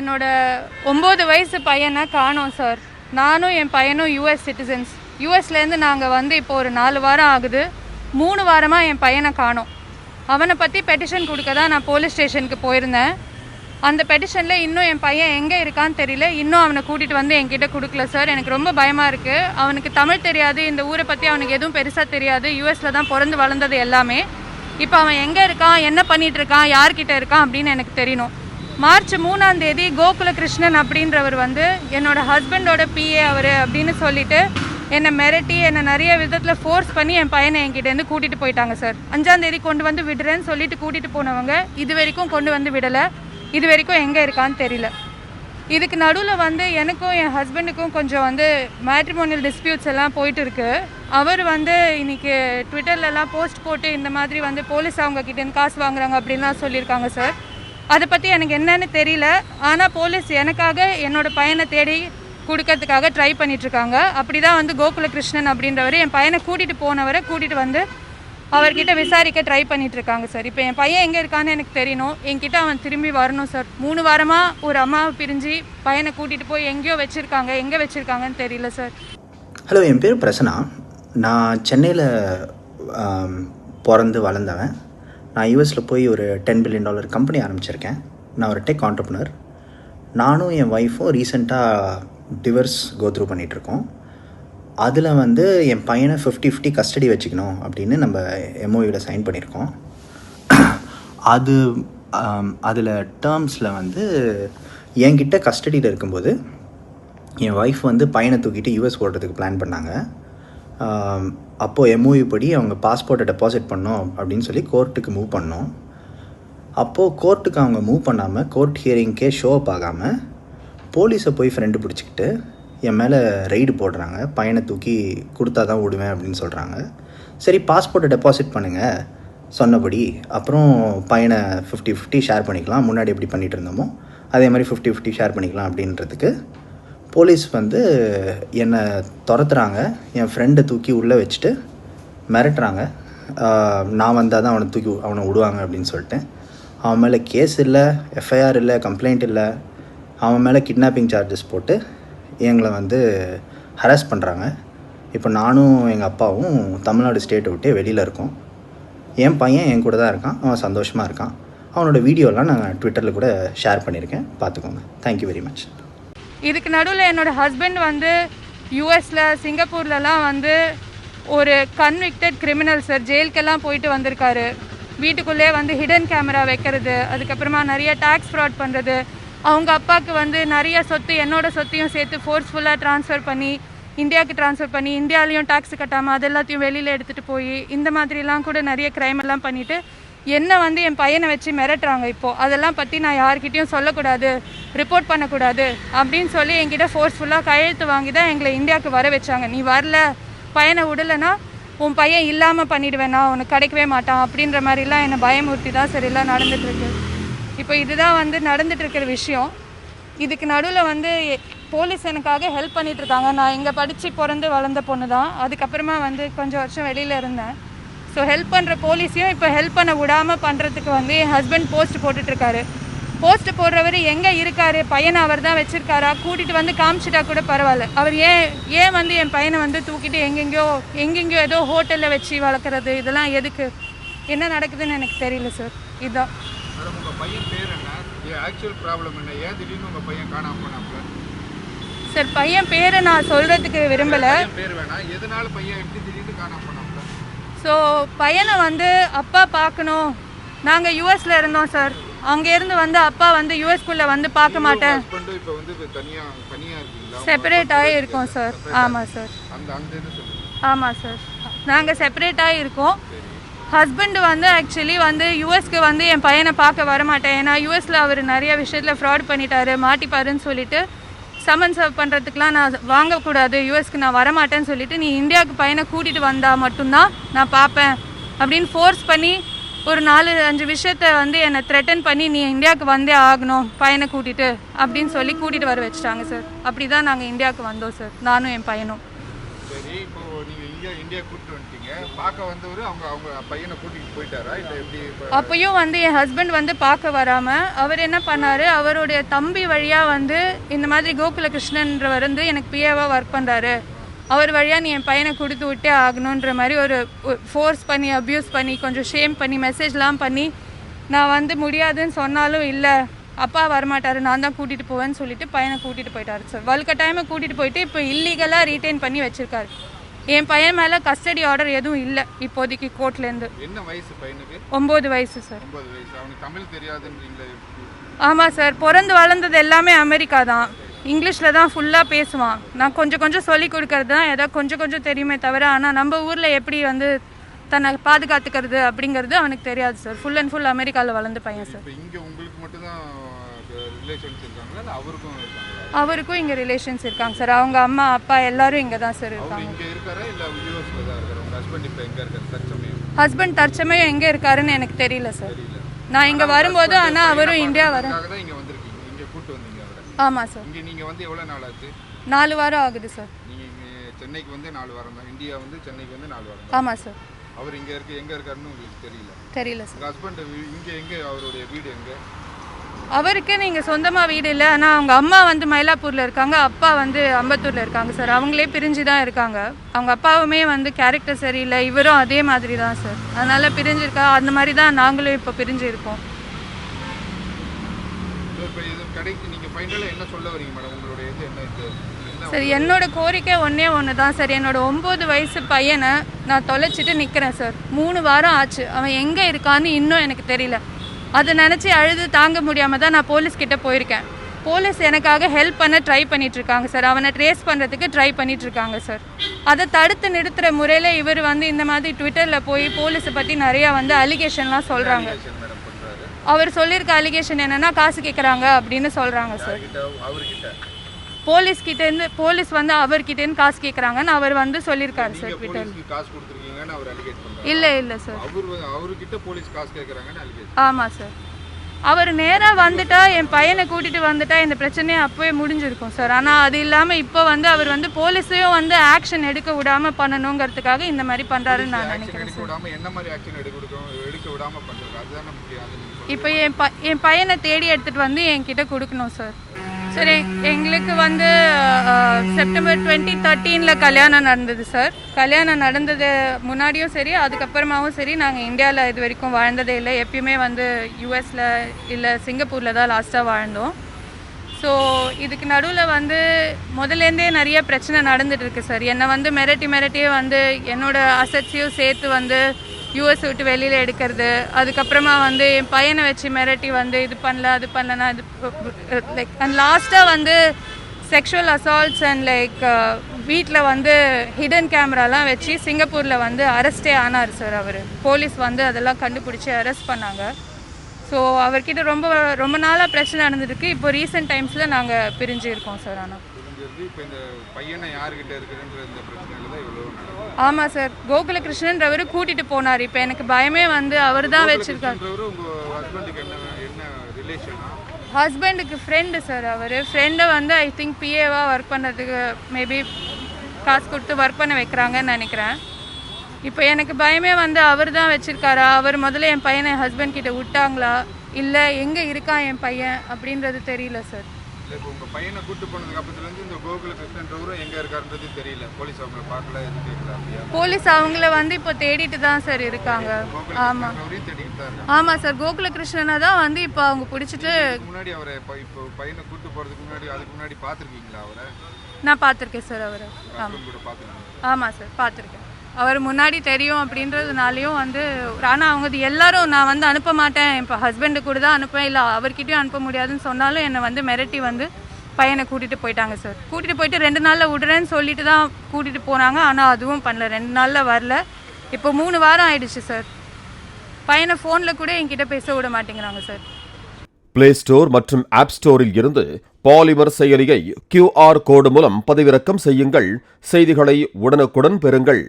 என்னோட ஒம்பது வயசு பையனை காணோம் சார். நானும் என் பையனும் யூஎஸ் சிட்டிசன்ஸ் யூஎஸ்லேருந்து நாங்கள் வந்து இப்போ ஒரு நாலு வாரம் ஆகுது. மூணு வாரமாக என் பையனை காணோம். அவனை பற்றி பெட்டிஷன் கொடுக்க தான் நான் போலீஸ் ஸ்டேஷனுக்கு போயிருந்தேன். அந்த பெட்டிஷனில் இன்னும் என் பையன் எங்கே இருக்கான்னு தெரியல. இன்னும் அவனை கூட்டிகிட்டு வந்து என்கிட்ட கொடுக்கல சார். எனக்கு ரொம்ப பயமாக இருக்குது அவனுக்கு தமிழ் தெரியாது. இந்த ஊரை பற்றி அவனுக்கு எதுவும் பெருசாக தெரியாது. யூஎஸில் தான் பிறந்து வளர்ந்தது எல்லாமே. இப்போ அவன் எங்கே இருக்கான்? என்ன பண்ணிகிட்டு இருக்கான்? யார்கிட்ட இருக்கான்? அப்படின்னு எனக்கு தெரியணும். மார்ச் மூணாம் தேதி கோகுல கிருஷ்ணன் அப்படின்றவர் வந்து என்னோட ஹஸ்பண்டோட பிஏ அவர் அப்படின்னு சொல்லிட்டு என்னை மிரட்டி என்னை நிறைய விதத்தில் ஃபோர்ஸ் பண்ணி என் பையனை என்கிட்டேருந்து கூட்டிகிட்டு போயிட்டாங்க சார். அஞ்சாம் தேதி கொண்டு வந்து விடுறேன்னு சொல்லிட்டு கூட்டிகிட்டு போனவங்க இது வரைக்கும் கொண்டு வந்து விடலை. இது வரைக்கும் எங்கே இருக்கான்னு தெரியல. இதுக்கு நடுவில் வந்து எனக்கும் என் ஹஸ்பண்டுக்கும் கொஞ்சம் வந்து மேட்ரிமோனியல் டிஸ்பியூட்ஸ் எல்லாம் போயிட்டு இருக்கு. அவர் வந்து இன்னைக்கு ட்விட்டர்லலாம் போஸ்ட் போட்டு இந்த மாதிரி வந்து போலீஸ் அவங்க கிட்டேருந்து காசு வாங்குறாங்க அப்படின்லாம் சொல்லியிருக்காங்க சார். அதை பற்றி எனக்கு என்னன்னு தெரியல. ஆனால் போலீஸ் எனக்காக என்னோட பையனை தேடி கொடுக்கறதுக்காக ட்ரை பண்ணிட்டு இருக்காங்க அப்படி தான் வந்து கோகுல கிருஷ்ணன் அப்படின்றவர் என் பையனை கூட்டிகிட்டு போனவரை கூட்டிகிட்டு வந்து அவர்கிட்ட விசாரிக்க ட்ரை பண்ணிட்டு இருக்காங்க சார். இப்போ என் பையன் எங்கே இருக்கான்னு எனக்கு தெரியணும். என்கிட்ட அவன் திரும்பி வரணும் சார். மூணு வாரமாக ஒரு அம்மாவை பிரிஞ்சு பையனை கூட்டிகிட்டு போய் எங்கேயோ வச்சுருக்காங்க. எங்கே வச்சுருக்காங்கன்னு தெரியல சார். ஹலோ என் பேர் பிரசனா நான் சென்னையில் பிறந்து வளர்ந்தவன். நான் யூஎஸில் போய் ஒரு டென் பில்லியன் டாலர் கம்பெனி ஆரம்பிச்சிருக்கேன். நான் ஒரு டெக் ஆண்டர்பனர் நானும் என் ஒய்ஃபும் ரீசெண்டாக டிவர்ஸ் கோத்ரூ பண்ணிகிட்ருக்கோம் அதில் வந்து என் பையனை ஃபிஃப்டி ஃபிஃப்டி கஸ்டடி வச்சுக்கணும் அப்படின்னு நம்ம எம்ஓயூவில் சைன் பண்ணியிருக்கோம். அது அதில் டேர்ம்ஸில் வந்து என்கிட்ட கஸ்டடியில் இருக்கும்போது என் ஒய்ஃப் வந்து பையனை தூக்கிட்டு யூஎஸ் ஓடுறதுக்கு பிளான் பண்ணாங்க. அப்போது எம்ஓயு படி அவங்க பாஸ்போர்ட்டை டெபாசிட் பண்ணோம் அப்படின்னு சொல்லி கோர்ட்டுக்கு மூவ் பண்ணோம். அப்போது கோர்ட்டுக்கு அவங்க மூவ் பண்ணாமல் கோர்ட் ஹியரிங்க்கே ஷோ அப் ஆகாமல் போலீஸை போய் ஃப்ரெண்டு பிடிச்சிக்கிட்டு என் மேலே ரைடு போடுறாங்க. பையனை தூக்கி கொடுத்தா தான் விடுவேன் அப்படின்னு சொல்கிறாங்க சரி பாஸ்போர்ட்டை டெபாசிட் பண்ணுங்கள் சொன்னபடி அப்புறம் பையனை ஃபிஃப்டி ஃபிஃப்டி ஷேர் பண்ணிக்கலாம். முன்னாடி எப்படி பண்ணிகிட்டு இருந்தோமோ அதே மாதிரி ஃபிஃப்டி ஃபிஃப்டி ஷேர் பண்ணிக்கலாம் அப்படின்றதுக்கு போலீஸ் வந்து என்னை துரத்துறாங்க. என் ஃப்ரெண்டை தூக்கி உள்ளே வச்சுட்டு மிரட்டுறாங்க. நான் வந்தால் தான் அவனை தூக்கி அவனை விடுவாங்க அப்படின்னு சொல்லிட்டு அவன் மேலே கேஸ் இல்லை எஃப்ஐஆர் இல்லை கம்ப்ளைண்ட் இல்லை. அவன் மேலே கிட்னாப்பிங் சார்ஜஸ் போட்டு எங்களை வந்து ஹராஸ் பண்ணுறாங்க இப்போ நானும் எங்கள் அப்பாவும் தமிழ்நாடு ஸ்டேட்டை விட்டு வெளியில் இருக்கோம். என் பையன் என் கூட தான் இருக்கான். அவன் சந்தோஷமாக இருக்கான். அவனோட வீடியோலாம் நான் ட்விட்டரில் கூட ஷேர் பண்ணியிருக்கேன். பார்த்துக்கோங்க. தேங்க்யூ வெரி மச் இதுக்கு நடுவில் என்னோட ஹஸ்பண்ட் வந்து யூஎஸில் சிங்கப்பூர்லலாம் வந்து ஒரு கன்விக்டட் கிரிமினல் சார் ஜெயிலுக்கெல்லாம் போயிட்டு வந்திருக்காரு. வீட்டுக்குள்ளே வந்து ஹிடன் கேமரா வைக்கிறது அதுக்கப்புறமா நிறைய டேக்ஸ் ஃப்ராட் பண்ணுறது அவங்க அப்பாவுக்கு வந்து நிறைய சொத்து என்னோட சொத்தையும் சேர்த்து ஃபோர்ஸ்ஃபுல்லாக ட்ரான்ஸ்ஃபர் பண்ணி இந்தியாவுக்கு ட்ரான்ஸ்ஃபர் பண்ணி இந்தியாலையும் டேக்ஸ் கட்டாமல் அது எல்லாத்தையும் வெளியில் எடுத்துகிட்டு போய் இந்த மாதிரிலாம் கூட நிறைய க்ரைம் எல்லாம் பண்ணிவிட்டு என்னை வந்து என் பையனை வச்சு மிரட்டுறாங்க இப்போது அதெல்லாம் பற்றி நான் யார்கிட்டையும் சொல்லக்கூடாது ரிப்போர்ட் பண்ணக்கூடாது அப்படின்னு சொல்லி என்கிட்ட ஃபோர்ஸ்ஃபுல்லாக கையெழுத்து வாங்கி தான் எங்களை இந்தியாவுக்கு வர வச்சாங்க. நீ வரல பையனை விடலைன்னா உன் பையன் இல்லாமல் பண்ணிடுவேண்ணா நான் உனக்கு கிடைக்கவே மாட்டான் அப்படின்ற மாதிரிலாம் என்னை பயமுறுத்தி தான் சரிலாம் நடந்துகிட்ருக்கு இப்போ இதுதான் வந்து நடந்துகிட்ருக்கிற இருக்கிற விஷயம். இதுக்கு நடுவில் வந்து போலீஸ் எனக்காக ஹெல்ப் பண்ணிகிட்ருக்காங்க நான் இங்கே படித்து பிறந்து வளர்ந்த பொண்ணு தான் அதுக்கப்புறமா வந்து கொஞ்சம் வருஷம் வெளியில் இருந்தேன். ஸோ ஹெல்ப் பண்ணுற போலீஸையும் இப்போ ஹெல்ப் பண்ண விடாமல் பண்ணுறதுக்கு வந்து என் ஹஸ்பண்ட் போஸ்ட் போட்டுட்ருக்காரு. போஸ்ட் போடுறவர் எங்கே இருக்காரு? பையனை அவர் தான் வச்சிருக்காரா? கூட்டிகிட்டு வந்து காமிச்சிட்டா கூட பரவாயில்ல. அவர் ஏன் ஏன் வந்து என் பையனை வந்து தூக்கிட்டு எங்கெங்கேயோ எங்கெங்கேயோ ஏதோ ஹோட்டலில் வச்சு வளர்க்குறது? இதெல்லாம் எதுக்கு? என்ன நடக்குதுன்னு எனக்கு தெரியல சார் இதுதான் சார் பையன் பேரை நான் சொல்கிறதுக்கு விரும்பலை. ஸோ பையனை வந்து அப்பா பார்க்கணும். நாங்கள் யூஎஸில் இருந்தோம் சார் அங்கேருந்து வந்து அப்பா வந்து யூஎஸ்குள்ளே வந்து பார்க்க மாட்டேன். ஹஸ்பண்டும் இப்போ வந்து இப்போ தனியாக தனியாக இருக்கீங்களா? செப்பரேட்டாக இருக்கோம் சார் ஆமாம் சார் ஆமாம் சார் நாங்கள் செப்பரேட்டாக இருக்கோம். ஹஸ்பண்ட் வந்து ஆக்சுவலி வந்து யூஎஸ்க்கு வந்து என் பையனை பார்க்க வரமாட்டேன். ஏன்னா யூஎஸில் அவர் நிறைய விஷயத்தில் ஃப்ராட் பண்ணிட்டாரு மாட்டிப்பாருன்னு சொல்லிட்டு சமன் சர்வ் பண்ணுறதுக்குலாம் நான் வாங்கக்கூடாது. யூஎஸ்க்கு நான் வரமாட்டேன்னு சொல்லிட்டு நீ இந்தியாவுக்கு பையனை கூட்டிகிட்டு வந்தால் மட்டும்தான் நான் பார்ப்பேன் அப்படின்னு ஃபோர்ஸ் பண்ணி ஒரு நாலு அஞ்சு விஷயத்த வந்து என்னை த்ரெட்டன் பண்ணி நீ இந்தியாவுக்கு வந்தே ஆகணும் பையனை கூட்டிகிட்டு அப்படின்னு சொல்லி கூட்டிகிட்டு வர வச்சுட்டாங்க சார் அப்படி தான் நாங்கள் இந்தியாவுக்கு வந்தோம் சார் நானும் என் பையனும். பார்க்க அவங்க அவங்க பையனை கூட்டிட்டு போயிட்டாரா? இல்ல எப்படி அப்பயும் வந்து என் ஹஸ்பண்ட் வந்து பார்க்க வராம அவர் என்ன பண்ணாரு? அவருடைய தம்பி வழியா வந்து இந்த மாதிரி கோகுல கிருஷ்ணன்றவர் வந்து எனக்கு பிஏவா ஒர்க் பண்றாரு. அவர் வழியாக நீ என் பையனை கொடுத்து விட்டே ஆகணுன்ற மாதிரி ஒரு ஃபோர்ஸ் பண்ணி அப்யூஸ் பண்ணி கொஞ்சம் ஷேம் பண்ணி மெசேஜ்லாம் பண்ணி நான் வந்து முடியாதுன்னு சொன்னாலும் இல்லை அப்பா வரமாட்டாரு நான் தான் கூட்டிகிட்டு போவேன்னு சொல்லிட்டு பையனை கூட்டிகிட்டு போயிட்டாரு சார் வலுக்க டைமை கூட்டிகிட்டு போயிட்டு இப்போ இல்லீகலாக ரீட்டைன் பண்ணி வச்சுருக்காரு. என் பையன் மேலே கஸ்டடி ஆர்டர் எதுவும் இல்லை இப்போதைக்கு கோர்ட்லேருந்து என்ன வயசு பையனுக்கு? ஒம்பது வயசு சார் ஒன்பது வயசு. அவனுக்கு தமிழ் தெரியாதுன்றீங்களே. ஆமாம் சார் பிறந்து வளர்ந்தது எல்லாமே அமெரிக்கா தான். இங்கிலீஷில் தான் ஃபுல்லாக பேசுவான். நான் கொஞ்சம் கொஞ்சம் சொல்லி கொடுக்கறது தான். ஏதோ கொஞ்சம் கொஞ்சம் தெரியுமே தவிர ஆனால் நம்ம ஊரில் எப்படி வந்து தன்னை பாதுகாத்துக்கிறது அப்படிங்கிறது அவனுக்கு தெரியாது சார் ஃபுல் அண்ட் ஃபுல் அமெரிக்காவில் வளர்ந்த பையன் சார் இங்க உங்களுக்கு மட்டும்தான் ரிலேஷன்ஸ் இருக்காங்களா? அவருக்கும் அவருக்கும் இங்கே ரிலேஷன்ஸ் இருக்காங்க சார். அவங்க அம்மா அப்பா எல்லாரும் இங்கே தான் சார் இருக்காங்க. ஹஸ்பண்ட் தற்சமயம். எங்கே இருக்காருன்னு எனக்கு தெரியல சார். நான் இங்கே வரும்போது ஆனால் அவரும் இந்தியா வர ஆமாம் சார். இங்க நீங்க வந்து எவ்வளவு நாள் ஆச்சு? நாலு வாரம் ஆகுது சார். சென்னைக்கு வந்து நாலு வாரம் தான். இந்தியா வந்து சென்னைக்கு வந்து நாலு வாரம் ஆமாம் சார். அவர் இங்க இருக்கு எங்க இருக்காருன்னு உங்களுக்கு தெரியல. தெரியல சார். ஹஸ்பண்ட் இங்க எங்க? அவருடைய வீடு எங்க? அவருக்கு நீங்கள் சொந்தமாக வீடு இல்லை. ஆனால் அவங்க அம்மா வந்து மயிலாப்பூரில் இருக்காங்க. அப்பா வந்து அம்பத்தூரில் இருக்காங்க சார். அவங்களே பிரிஞ்சு தான் இருக்காங்க. அவங்க அப்பாவுமே வந்து கேரக்டர் சரியில்லை. இவரும் அதே மாதிரி தான் சார். அதனால் பிரிஞ்சிருக்கா. அந்த மாதிரி தான் நாங்களும் இப்போ பிரிஞ்சு இருக்கோம் என்ன சரி என்னோட கோரிக்கை ஒன்றே ஒன்று தான் சார். என்னோட ஒம்பது வயசு பையனை நான் தொலைச்சிட்டு நிற்கிறேன் சார். மூணு வாரம் ஆச்சு. அவன் எங்கே இருக்கான்னு இன்னும் எனக்கு தெரியல. அதை நினச்சி அழுது தாங்க முடியாமல் தான் நான் போலீஸ் கிட்ட போயிருக்கேன். போலீஸ் எனக்காக ஹெல்ப் பண்ண ட்ரை பண்ணிட்டு இருக்காங்க சார். அவனை ட்ரேஸ் பண்ணுறதுக்கு ட்ரை பண்ணிட்டு இருக்காங்க சார். அதை தடுத்து நிறுத்துகிற முறையில் இவர் வந்து இந்த மாதிரி ட்விட்டரில் போய் போலீஸை பற்றி நிறையா வந்து அலிகேஷன்லாம் சொல்கிறாங்க அவர் சொல்லியிருக்க அலிகேஷன் என்னன்னா காசு கேட்குறாங்க அப்படின்னு சொல்கிறாங்க சார். போலீஸ் கிட்ட இருந்து போலீஸ் வந்து அவர்கிட்ட இருந்து காசு கேக்குறாங்கன்னு அவர் வந்து சொல்லியிருக்காரு சார் காசு கொடுத்துருக்கீங்கன்னு அவர் அலிகேட் இல்ல இல்ல சார். அவர் வந்து- அவர்கிட்ட போலீஸ் காசு கேட்கறாங்கன்னு அலிகேட் ஆமா சார். அவர் நேரா வந்துட்டா என் பையனை கூட்டிட்டு வந்துட்டா இந்த பிரச்சனையே அப்பவே முடிஞ்சிருக்கும் சார். ஆனா அது இல்லாம இப்போ வந்து அவர் வந்து போலீஸையும் வந்து ஆக்ஷன் எடுக்க விடாம பண்ணணுங்கிறதுக்காக இந்த மாதிரி பண்றாருன்னு நான் நினைக்கிறேன். இப்போ என் ப என் பையனை தேடி எடுத்துட்டு வந்து என்கிட்ட கொடுக்கணும் சார். சார் எங்- எங்களுக்கு வந்து செப்டம்பர் டுவெண்ட்டி தேர்ட்டீனில் கல்யாணம் நடந்தது சார். கல்யாணம் நடந்தது முன்னாடியும் சரி அதுக்கப்புறமாவும் சரி நாங்கள் இந்தியாவில் இது வரைக்கும் வாழ்ந்ததே இல்லை. எப்பயுமே வந்து யூஎஸில் இல்லை சிங்கப்பூரில் தான் லாஸ்ட்டாக வாழ்ந்தோம். ஸோ இதுக்கு நடுவில் வந்து முதலேருந்தே நிறைய பிரச்சனை நடந்துட்டு இருக்கு சார். என்னை வந்து மிரட்டி மிரட்டியே வந்து என்னோடய அசட்ஸையும் சேர்த்து வந்து யூஎஸ் விட்டு வெளியில் எடுக்கிறது. அதுக்கப்புறமா வந்து என் பையனை வச்சு மிரட்டி வந்து இது பண்ணல அது பண்ணலனா இது லைக் அண்ட் லாஸ்ட்டாக வந்து செக்ஷுவல் அசால்ட்ஸ் அண்ட் லைக் வீட்டில் வந்து ஹிடன் கேமராலாம் வச்சு சிங்கப்பூரில் வந்து அரெஸ்டே ஆனார் சார் அவர். போலீஸ் வந்து அதெல்லாம் கண்டுபிடிச்சி அரெஸ்ட் பண்ணாங்க. ஸோ அவர்கிட்ட ரொம்ப ரொம்ப நாளாக பிரச்சனை நடந்துருக்கு. இப்போ ரீசெண்ட் டைம்ஸில் நாங்கள் பிரிஞ்சு இருக்கோம் சார் ஆனால் புரிஞ்சிருக்கு இப்போ இந்த பையனை யார்கிட்ட இருக்குதுன்ற இந்த பிரச்சனையில தான் இவ்வளோ நடக்குது. ஆமாம் சார். கோகுலகிருஷ்ணன்றவர் கூட்டிகிட்டு போனார். இப்போ எனக்கு பயமே வந்து அவர் தான் வச்சுருக்காரு. கிருஷ்ணன்றவரு ஹஸ்பண்டுக்கு என்ன என்ன ரிலேஷனா ஹஸ்பண்டுக்கு ஃப்ரெண்டு சார் அவர். ஃப்ரெண்டை வந்து ஐ திங்க் பிஏவாக ஒர்க் பண்ணுறதுக்கு மேபி காசு கொடுத்து ஒர்க் பண்ண வைக்கிறாங்கன்னு நினைக்கிறேன். இப்போ எனக்கு பயமே வந்து அவர் தான் வச்சுருக்காரா? அவர் முதல்ல என் பையனை என் ஹஸ்பண்ட் கிட்ட விட்டாங்களா? இல்லை எங்கே இருக்கான் என் பையன் அப்படின்றது தெரியல சார். இல்லை இப்போ உங்க பையனை கூட்டு போனதுக்கு அப்புறத்துலேருந்து இந்த கோகுல கிருஷ்ணன்றவரும் எங்க இருக்காருன்றது தெரியல. போலீஸ் அவங்கள பார்க்கல எதுவும் கேட்கல அப்படியா? போலீஸ் அவங்கள வந்து இப்போ தேடிட்டு தான் சார் இருக்காங்க. கோகுல ஆமாம் ஆமாம் சார் கோகுலகிருஷ்ணனை தான் வந்து இப்போ அவங்க பிடிச்சிட்டு முன்னாடி அவரை இப்போ இப்போ பையனை கூட்டு போறதுக்கு முன்னாடி அதுக்கு முன்னாடி பார்த்துருக்கீங்களா அவரை? நான் பார்த்துருக்கேன் சார் அவரை. ஆமாம் ஆமாம் சார் பார்த்துருக்கேன். அவர் முன்னாடி தெரியும் அப்படின்றதுனாலையும் வந்து ஆனால் அவங்க எல்லாரும் நான் வந்து அனுப்ப மாட்டேன். இப்போ ஹஸ்பண்டு கூட தான் அனுப்பேன் இல்லை அவர்கிட்டயும் அனுப்ப முடியாதுன்னு சொன்னாலும் என்னை வந்து மிரட்டி வந்து பையனை கூட்டிகிட்டு போயிட்டாங்க சார் கூட்டிகிட்டு போயிட்டு ரெண்டு நாளில் விடுறேன்னு சொல்லிட்டு தான் கூட்டிகிட்டு போனாங்க. ஆனால் அதுவும் பண்ணல. ரெண்டு நாளில் வரல. இப்போ மூணு வாரம் ஆயிடுச்சு சார் பையனை ஃபோனில் கூட என்கிட்ட பேச விட மாட்டேங்கிறாங்க சார் பிளே ஸ்டோர் மற்றும் ஆப் ஸ்டோரில் இருந்து பாலிமர் செயலியை கியூஆர் கோடு மூலம் பதிவிறக்கம் செய்யுங்கள். செய்திகளை உடனுக்குடன் பெறுங்கள்.